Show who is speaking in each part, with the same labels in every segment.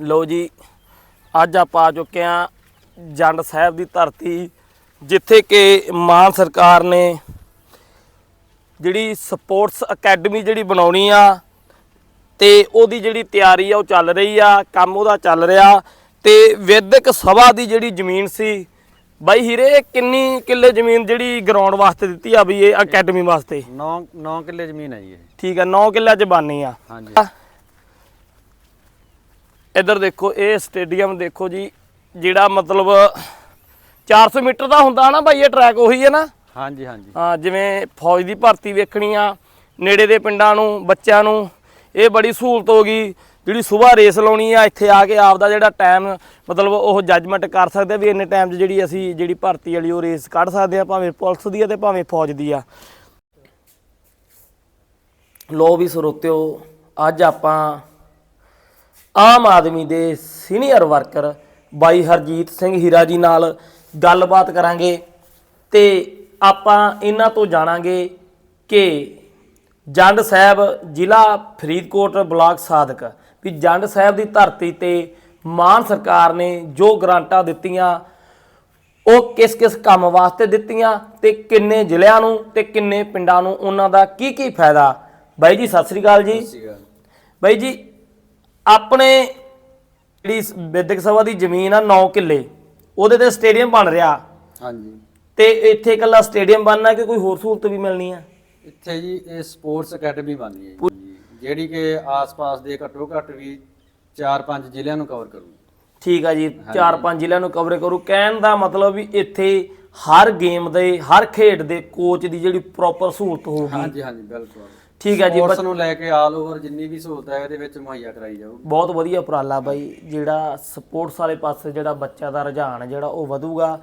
Speaker 1: ਲੋ ਜੀ ਅੱਜ ਆਪਾਂ ਆ ਚੁੱਕੇ ਆ ਜੰਡ ਸਾਹਿਬ ਦੀ ਧਰਤੀ ਜਿੱਥੇ ਕਿ ਮਾਨ ਸਰਕਾਰ ਨੇ ਜਿਹੜੀ ਸਪੋਰਟਸ ਅਕੈਡਮੀ ਜਿਹੜੀ ਬਣਾਉਣੀ ਆ ਤੇ ਉਹਦੀ ਜਿਹੜੀ ਤਿਆਰੀ ਆ ਉਹ ਚੱਲ ਰਹੀ ਆ ਕੰਮ ਉਹਦਾ ਚੱਲ ਰਿਹਾ ਤੇ ਵਿਦਿਅਕ ਸਭਾ ਦੀ ਜਿਹੜੀ ਜ਼ਮੀਨ ਸੀ ਬਾਈ ਹੀਰੇ ਕਿੰਨੀ ਕਿੱਲੇ ਜ਼ਮੀਨ ਜਿਹੜੀ ਗਰਾਊਂਡ ਵਾਸਤੇ ਦਿੱਤੀ ਆ ਵੀ ਇਹ ਅਕੈਡਮੀ ਵਾਸਤੇ?
Speaker 2: 9 9 ਕਿੱਲੇ ਜ਼ਮੀਨ ਹੈ ਜੀ ਇਹ।
Speaker 1: ਠੀਕ ਆ 9 ਕਿੱਲਿਆਂ ਚ ਬਾਨੀ ਆ।
Speaker 2: ਹਾਂਜੀ।
Speaker 1: ਇੱਧਰ ਦੇਖੋ ਇਹ ਸਟੇਡੀਅਮ ਦੇਖੋ ਜੀ ਜਿਹੜਾ ਮਤਲਬ 400 ਮੀਟਰ ਦਾ ਹੁੰਦਾ ਨਾ ਭਾਈ ਇਹ ਟਰੈਕ ਉਹੀ ਹੈ ਨਾ?
Speaker 2: ਹਾਂਜੀ ਹਾਂਜੀ।
Speaker 1: ਹਾਂ ਜਿਵੇਂ ਫੌਜ ਦੀ ਭਰਤੀ ਵੇਖਣੀ ਆ ਨੇੜੇ ਦੇ ਪਿੰਡਾਂ ਨੂੰ ਬੱਚਿਆਂ ਨੂੰ ਇਹ ਬੜੀ ਸਹੂਲਤ ਹੋ ਗਈ। ਜਿਹੜੀ ਸਵੇਰ ਰੇਸ ਲਾਉਣੀ ਆ ਇੱਥੇ ਆ ਕੇ ਆਪਦਾ ਜਿਹੜਾ ਟਾਈਮ ਮਤਲਬ ਉਹ ਜੱਜਮੈਂਟ ਕਰ ਸਕਦੇ ਵੀ ਇੰਨੇ ਟਾਈਮ 'ਚ ਜਿਹੜੀ ਅਸੀਂ ਜਿਹੜੀ ਭਰਤੀ ਵਾਲੀ ਉਹ ਰੇਸ ਕੱਢ ਸਕਦੇ ਆ ਭਾਵੇਂ ਪੁਲਿਸ ਦੀ ਆ ਤੇ ਭਾਵੇਂ ਫੌਜ ਦੀ ਆ। ਲੋ ਵੀ ਸਰੋਤਿਓ ਅੱਜ ਆਪਾਂ ਆਮ ਆਦਮੀ ਦੇ ਸੀਨੀਅਰ ਵਰਕਰ ਬਾਈ ਹਰਜੀਤ ਸਿੰਘ ਹੀਰਾ ਜੀ ਨਾਲ ਗੱਲਬਾਤ ਕਰਾਂਗੇ ਤੇ ਆਪਾਂ ਇਹਨਾਂ ਤੋਂ ਜਾਣਾਂਗੇ ਕਿ ਜੰਡ ਸਾਹਿਬ ਜ਼ਿਲ੍ਹਾ ਫਰੀਦਕੋਟ ਬਲਾਕ ਸਾਦਕ ਵੀ ਜੰਡ ਸਾਹਿਬ ਦੀ ਧਰਤੀ ਤੇ ਮਾਨ ਸਰਕਾਰ ਨੇ ਜੋ ਗ੍ਰਾਂਟਾਂ ਦਿੱਤੀਆਂ ਉਹ ਕਿਸ ਕਿਸ ਕੰਮ ਵਾਸਤੇ ਦਿੱਤੀਆਂ ਤੇ ਕਿੰਨੇ ਜ਼ਿਲ੍ਹਿਆਂ ਨੂੰ ਤੇ ਕਿੰਨੇ ਪਿੰਡਾਂ ਨੂੰ ਉਹਨਾਂ ਦਾ ਕੀ ਕੀ ਫਾਇਦਾ? ਬਾਈ ਜੀ ਸਤਿ ਸ੍ਰੀ ਅਕਾਲ ਜੀ। ਬਾਈ ਜੀ ਆਪਣੇ ਜਿਹੜੀ ਵਿਦਿਅਕ ਸਭਾ ਦੀ ਜ਼ਮੀਨ ਆ 9 ਕਿੱਲੇ ਉਹਦੇ ਤੇ ਸਟੇਡੀਅਮ ਬਣ ਰਿਹਾ।
Speaker 2: ਹਾਂਜੀ।
Speaker 1: ਤੇ ਇੱਥੇ ਇਕੱਲਾ ਸਟੇਡੀਅਮ ਬਣਨਾ ਕਿ ਕੋਈ ਹੋਰ ਸਹੂਲਤ ਵੀ ਮਿਲਣੀ ਆ
Speaker 2: ਇੱਥੇ ਜੀ ਇਹ ਸਪੋਰਟਸ ਅਕੈਡਮੀ ਬਣਨੀ ਹੈ ਜੀ। ਜਿਹੜੀ ਕਿ ਆਸ-ਪਾਸ ਦੇ ਘੱਟੋ ਘੱਟ ਵੀ 4-5 ਜ਼ਿਲ੍ਹਿਆਂ ਨੂੰ ਕਵਰ ਕਰੂ
Speaker 1: ਠੀਕ ਆ ਜੀ ਚਾਰ ਪੰਜ ਜ਼ਿਲ੍ਹਿਆਂ ਨੂੰ ਕਵਰ ਕਰੂ। ਕਹਿਣ ਦਾ ਮਤਲਬ ਵੀ ਇੱਥੇ ਹਰ ਗੇਮ ਦੇ ਹਰ ਖੇਡ ਦੇ ਕੋਚ ਦੀ ਜਿਹੜੀ ਪ੍ਰੋਪਰ ਸਹੂਲਤ ਹੋਊਗੀ।
Speaker 2: ਹਾਂਜੀ ਹਾਂਜੀ ਬਿਲਕੁਲ।
Speaker 1: ਠੀਕ ਹੈ ਜੀ
Speaker 2: ਸਪੋਰਟਸ ਨੂੰ ਲੈ ਕੇ ਆਲ ਓਵਰ ਜਿੰਨੀ ਵੀ ਸਹੂਲਤ ਹੈ ਇਹਦੇ ਵਿੱਚ ਮੁਹੱਈਆ ਕਰਾਈ ਜਾਊਗੀ
Speaker 1: ਬਹੁਤ ਵਧੀਆ ਉਪਰਾਲਾ ਬਾਈ ਜਿਹੜਾ ਸਪੋਰਟਸ ਵਾਲੇ ਪਾਸੇ ਜਿਹੜਾ ਬੱਚਾ ਦਾ ਰੁਝਾਨ ਜਿਹੜਾ ਉਹ ਵਧੂਗਾ।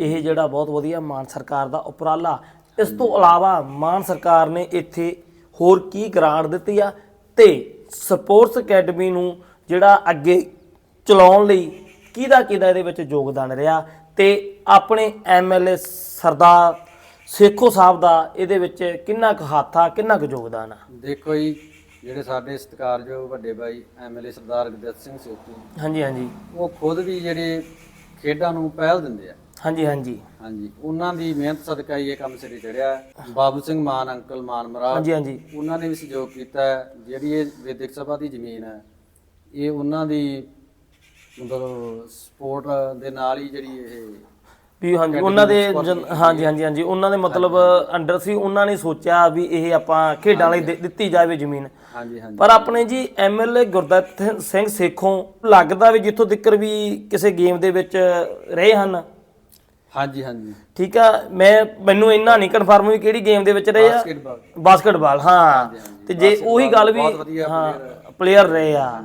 Speaker 1: ਇਹ ਜਿਹੜਾ ਬਹੁਤ ਵਧੀਆ ਮਾਨ ਸਰਕਾਰ ਦਾ ਉਪਰਾਲਾ। ਇਸ ਤੋਂ ਇਲਾਵਾ ਮਾਨ ਸਰਕਾਰ ਨੇ ਇੱਥੇ ਹੋਰ ਕੀ ਗ੍ਰਾਂਟ ਦਿੱਤੀ ਆ? ਤੇ ਸਪੋਰਟਸ ਅਕੈਡਮੀ ਨੂੰ ਜਿਹੜਾ ਅੱਗੇ ਚਲਾਉਣ ਲਈ ਕਿਹਦਾ ਕਿਹਦਾ ਇਹਦੇ ਵਿੱਚ ਯੋਗਦਾਨ ਰਿਹਾ? ਤੇ ਆਪਣੇ ਐਮਐਲਏ ਸਰਦਾਰ ਸੇਖੋ ਸਾਹਿਬ ਦਾ ਇਹਦੇ ਵਿੱਚ ਕਿੰਨਾ ਕੁ ਹੱਥ ਆ ਕਿੰਨਾ ਕੁ ਯੋਗਦਾਨ ਆ?
Speaker 2: ਦੇਖੋ ਜੀ ਜਿਹੜੇ ਸਾਡੇ ਸਤਿਕਾਰਯੋਗ ਵੱਡੇ ਭਾਈ ਐਮਐਲਏ ਸਰਦਾਰ ਗੁਰਦਿੱਤ ਸਿੰਘ ਸੇਖੂ
Speaker 1: ਹਾਂਜੀ ਹਾਂਜੀ।
Speaker 2: ਉਹ ਖੁਦ ਵੀ ਜਿਹੜੇ ਖੇਡਾਂ ਨੂੰ ਪਹਿਲ ਦਿੰਦੇ ਆ।
Speaker 1: ਹਾਂਜੀ ਹਾਂਜੀ।
Speaker 2: ਹਾਂਜੀ ਉਹਨਾਂ ਦੀ ਮਿਹਨਤ ਸਦਕਾ ਹੀ ਇਹ ਕੰਮ ਸਿਰੇ ਚੜਿਆ। ਬਾਬੂ ਸਿੰਘ ਮਾਨ ਅੰਕਲ ਮਾਨ ਮਰਾਜ
Speaker 1: ਹਾਂਜੀ ਹਾਂਜੀ।
Speaker 2: ਉਹਨਾਂ ਨੇ ਵੀ ਸਹਿਯੋਗ ਕੀਤਾ। ਜਿਹੜੀ ਇਹ ਵਿਦਿਅਕ ਸਭਾ ਦੀ ਜ਼ਮੀਨ ਹੈ ਇਹ ਉਹਨਾਂ ਦੀ ਮਤਲਬ ਸਪੋਰਟ ਦੇ ਨਾਲ ਹੀ ਜਿਹੜੀ ਇਹ
Speaker 1: ਵੀ ਹਾਂਜੀ ਉਹਨਾਂ ਦੇ ਜਨ- ਹਾਂਜੀ ਹਾਂਜੀ ਹਾਂਜੀ। ਉਹਨਾਂ ਦੇ ਮਤਲਬ ਅੰਡਰ ਸੀ ਉਹਨਾਂ ਨੇ ਸੋਚਿਆ ਵੀ ਇਹ ਆਪਾਂ ਖੇਡਾਂ ਲਈ ਦੇ- ਦਿੱਤੀ ਜਾਵੇ ਜ਼ਮੀਨ।
Speaker 2: ਹਾਂਜੀ ਹਾਂਜੀ।
Speaker 1: ਪਰ ਆਪਣੇ ਜੀ ਐਮਐਲਏ ਗੁਰਦਿੱਤ ਸਿੰਘ ਸੇਖੋਂ ਲੱਗਦਾ ਵੀ ਜਿੱਥੋਂ ਤੱਕ ਵੀ ਕਿਸੇ ਗੇਮ ਦੇ ਵਿੱਚ ਰਹੇ ਹਨ?
Speaker 2: ਹਾਂਜੀ ਹਾਂਜੀ।
Speaker 1: ਠੀਕ ਆ ਮੈਂ ਮੈਨੂੰ ਇੰਨਾ ਨਹੀਂ ਕਨਫਰਮ ਵੀ ਕਿਹੜੀ ਗੇਮ ਦੇ ਵਿੱਚ ਰਹੇ ਆ।
Speaker 2: ਬਾਸਕਟਬਾਲ।
Speaker 1: ਬਾਸਕਟਬਾਲ ਹਾਂ। ਤੇ ਜੇ ਉਹੀ ਗੱਲ ਵੀ ਹਾਂ ਪਲੇਅਰ ਰਹੇ ਆ।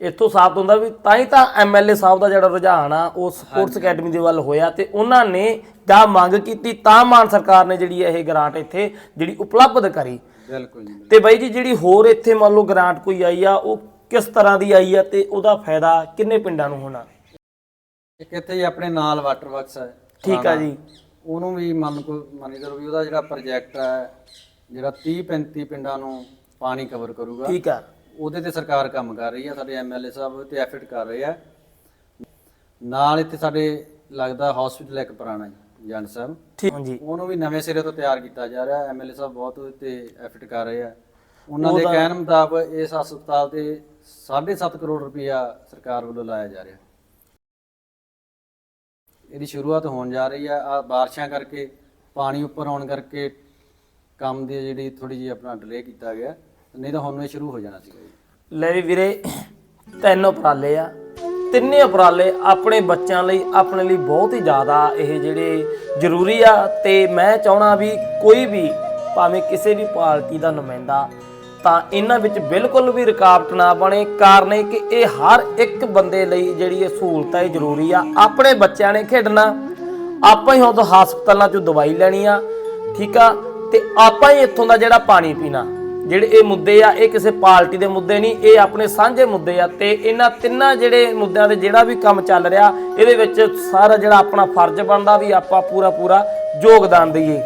Speaker 1: ਇੱਥੋਂ ਸਾਬਤ ਹੁੰਦਾ ਵੀ ਤਾਂ ਹੀ ਤਾਂ ਐਮਐਲਏ ਸਾਹਿਬ ਦਾ ਜਿਹੜਾ ਰੁਝਾਨ ਆ ਉਹ ਸਪੋਰਟਸ ਅਕੈਡਮੀ ਦੇ ਵੱਲ ਹੋਇਆ ਤੇ ਉਹਨਾਂ ਨੇ ਜਾਂ ਮੰਗ ਕੀਤੀ ਤਾਂ ਮਾਨ ਸਰਕਾਰ ਨੇ ਜਿਹੜੀ ਇਹ ਗ੍ਰਾਂਟ ਇੱਥੇ ਜਿਹੜੀ ਉਪਲਬਧ ਕਰੀ।
Speaker 2: ਬਿਲਕੁਲ ਜੀ
Speaker 1: ਤੇ ਬਾਈ ਜੀ ਜਿਹੜੀ ਹੋਰ ਇੱਥੇ ਮੰਨ ਲਓ ਗ੍ਰਾਂਟ ਕੋਈ ਆਈ ਆ ਉਹ ਕਿਸ ਤਰ੍ਹਾਂ ਦੀ ਆਈ ਆ ਤੇ ਉਹਦਾ ਫਾਇਦਾ ਕਿੰਨੇ ਪਿੰਡਾਂ ਨੂੰ ਹੋਣਾ?
Speaker 2: ਇੱਕ ਇੱਥੇ ਹੀ ਆਪਣੇ ਨਾਲ ਵਾਟਰ ਵਰਕਸ ਹੈ
Speaker 1: ਠੀਕ ਆ ਜੀ।
Speaker 2: ਉਹਨੂੰ ਵੀ ਮੰਨ ਕੋ ਮੰਨੀ ਕਰੋ ਵੀ ਉਹਦਾ ਜਿਹੜਾ ਪ੍ਰੋਜੈਕਟ ਹੈ ਜਿਹੜਾ 30 35 ਪਿੰਡਾਂ ਨੂੰ ਪਾਣੀ ਕਵਰ ਕਰੂਗਾ।
Speaker 1: ਠੀਕ ਆ।
Speaker 2: ਉਹਦੇ ਤੇ ਸਰਕਾਰ ਕੰਮ ਕਰ ਰਹੀ ਹੈ ਸਾਡੇ ਐਮਐਲਏ ਸਾਹਿਬ ਤੇ ਐਫਰਟ ਕਰ ਰਹੇ ਆ। ਨਾਲ ਇੱਥੇ ਸਾਡੇ ਲੱਗਦਾ ਹਸਪੀਟਲ ਇੱਕ ਪੁਰਾਣਾ ਜੀ ਜੰਡ ਸਾਹਿਬ।
Speaker 1: ਠੀਕ। ਹਾਂਜੀ।
Speaker 2: ਉਹਨੂੰ ਵੀ ਨਵੇਂ ਸਿਰੇ ਤੋਂ ਤਿਆਰ ਕੀਤਾ ਜਾ ਰਿਹਾ ਐਮਐਲਏ ਸਾਹਿਬ ਬਹੁਤ ਉਹਦੇ ਤੇ ਐਫਰਟ ਕਰ ਰਹੇ ਆ। ਉਹਨਾਂ ਦੇ ਕਹਿਣ ਮੁਤਾਬਕ ਇਸ ਹਸਪਤਾਲ ਤੇ 7.5 ਕਰੋੜ ਰੁਪਇਆ ਸਰਕਾਰ ਵੱਲੋਂ ਲਾਇਆ ਜਾ ਰਿਹਾ। ਇਹਦੀ ਸ਼ੁਰੂਆਤ ਹੋਣ ਜਾ ਰਹੀ ਆ ਆ ਬਾਰਿਸ਼ਾਂ ਕਰਕੇ ਪਾਣੀ ਉੱਪਰ ਆਉਣ ਕਰਕੇ ਕੰਮ ਦੀ ਜਿਹੜੀ ਥੋੜੀ ਜਿਹੀ ਆਪਣਾ ਡਿਲੇ ਕੀਤਾ ਗਿਆ। ਨਹੀਂ ਤਾਂ ਹੁਣ ਇਹ ਸ਼ੁਰੂ ਹੋ ਜਾਣਾ ਸੀਗਾ ਜੀ।
Speaker 1: ਲੈ ਵੀ ਵੀਰੇ, ਤਿੰਨ ਉਪਰਾਲੇ ਆ। ਤਿੰਨੇ ਉਪਰਾਲੇ ਆਪਣੇ ਬੱਚਿਆਂ ਲਈ, ਆਪਣੇ ਲਈ ਬਹੁਤ ਹੀ ਜ਼ਿਆਦਾ ਇਹ ਜਿਹੜੇ ਜ਼ਰੂਰੀ ਆ। ਤੇ ਮੈਂ ਚਾਹਣਾ ਵੀ ਕੋਈ ਵੀ, ਭਾਵੇਂ ਕਿਸੇ ਵੀ ਪਾਰਟੀ ਦਾ ਨੁਮਾਇੰਦਾ, ਤਾਂ ਇਹਨਾਂ ਵਿੱਚ ਬਿਲਕੁਲ ਵੀ ਰੁਕਾਵਟ ਨਾ ਬਣੇ। ਕਾਰਨ ਇਹ ਕਿ ਇਹ ਹਰ ਇੱਕ ਬੰਦੇ ਲਈ ਜਿਹੜੀ ਇਹ ਸਹੂਲਤ ਹੈ ਇਹ ਜ਼ਰੂਰੀ ਆ। ਆਪਣੇ ਬੱਚਿਆਂ ਨੇ ਖੇਡਣਾ। ਆਪਾਂ ਹੀ ਹੁਣ ਹਸਪਤਾਲਾਂ 'ਚੋਂ ਦਵਾਈ ਲੈਣੀ ਆ, ਠੀਕ ਆ? ਤੇ ਆਪਾਂ ਹੀ ਇੱਥੋਂ ਦਾ ਜਿਹੜਾ ਪਾਣੀ ਪੀਣਾ। ਜਿਹੜੇ ਇਹ ਮੁੱਦੇ ਆ, ਇਹ ਕਿਸੇ ਪਾਰਟੀ ਦੇ ਮੁੱਦੇ ਨਹੀਂ, ਇਹ ਆਪਣੇ ਸਾਂਝੇ ਮੁੱਦੇ ਆ ਤੇ ਇਹਨਾਂ ਤਿੰਨਾਂ ਜਿਹੜੇ ਮੁੱਦਿਆਂ ਦੇ ਜਿਹੜਾ ਵੀ ਕੰਮ ਚੱਲ ਰਿਹਾ, ਇਹਦੇ ਵਿੱਚ ਸਾਰਾ ਜਿਹੜਾ ਆਪਣਾ ਫਰਜ਼ ਬਣਦਾ ਵੀ ਆਪਾਂ ਪੂਰਾ ਪੂਰਾ ਯੋਗਦਾਨ ਦਈਏ।